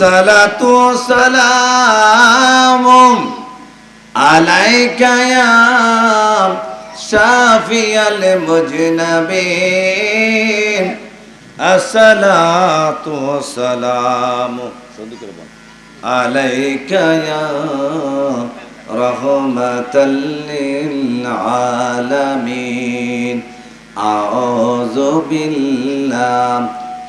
الصلاة والسلام عليك يا شافي المجنبين الصلاة والسلام عليك يا رحمة للعالمين أعوذ بالله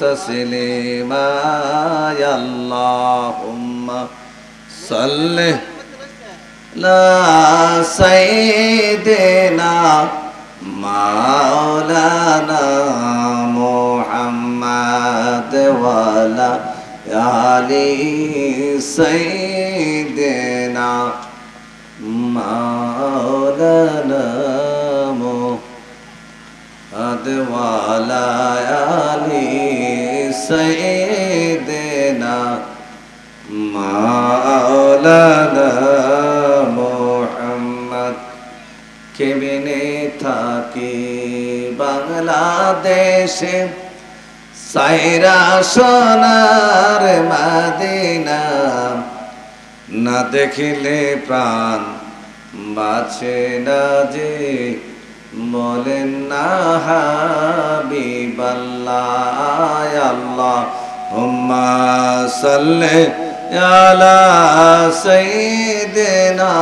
تسليما يا اللهم صل لا سيدنا مولانا محمد ولا علي سيدنا مولانا محمد ولا কেবিনে থাকি বাংলাদেশে। সাইরা সোনার মাদিনা, না দেখিলে প্রাণ বাঁচে না যে, বলেন না হাবিবাল্লাহ আল্লাহ হুম্মা সাল্লি আলা সাইয়্যিদিনা।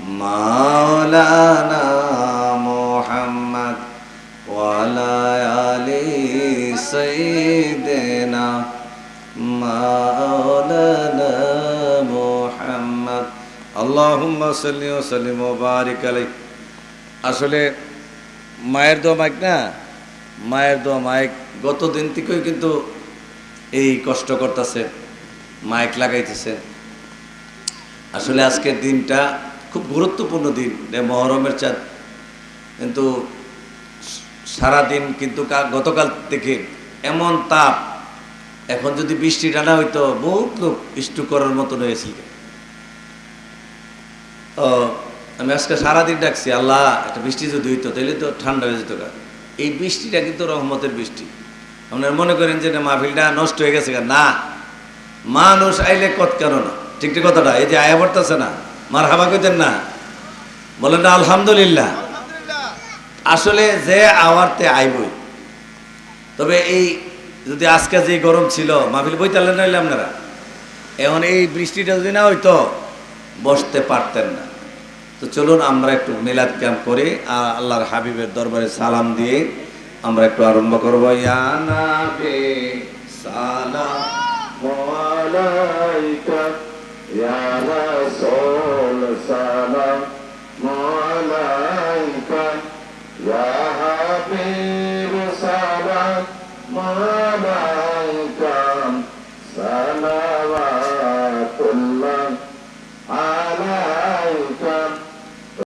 মাওলানা মুহাম্মদ ওয়ালা আলি সাইয়্যিদিনা মাওলানা মুহাম্মদ। আল্লাহুম্মা সাল্লি ওয়া সাল্লিম আলাইহি। আসলে মায়ের দোয়া মাইক না? মায়ের দোয়া মাইক গত দিন থেকেই কিন্তু এই কষ্ট করতেছে, মাইক লাগাইতেছে। আসলে আজকের দিনটা খুব গুরুত্বপূর্ণ দিন। মহরমের চাঁদ। কিন্তু সারা দিন কিন্তু গতকাল থেকে এমন তাপ, এখন যদি বৃষ্টি টানা হইতো, বহুত লোক স্টু করার মতন হয়েছিল আমি আজকে সারাদিন ডাকছি, আল্লাহ, একটা বৃষ্টি যদি হইতো তাহলে তো ঠান্ডা হয়ে যেত। এই বৃষ্টিটা কিন্তু রহমতের বৃষ্টি। আপনারা মনে করেন যে মাহফিলটা নষ্ট হয়ে গেছে। না। মানুষ আইলে কত কেন না। ঠিক ঠিক কথাটা? এই যে আয়া পড়তেছে না? মার হাবা কইতেন না। বলেন না আলহামদুলিল্লাহ। আসলে যে আওয়ারতে আইবই। তবে এই যদি আজকে যে গরম ছিল মাহফিল বইতালেন নাইলে আপনারা? এখন এই বৃষ্টিটা যদি না হইতো বসতে পারতেন না। তো চলুন আমরা একটু মিলাদ ক্যাম্প করি আর আল্লাহর হাবিবের দরবারে সালাম দিয়ে আমরা একটু আরম্ভ করব। সালাম আলাইকা ইয়া রাসূল। সালাম আলাইকা ইয়া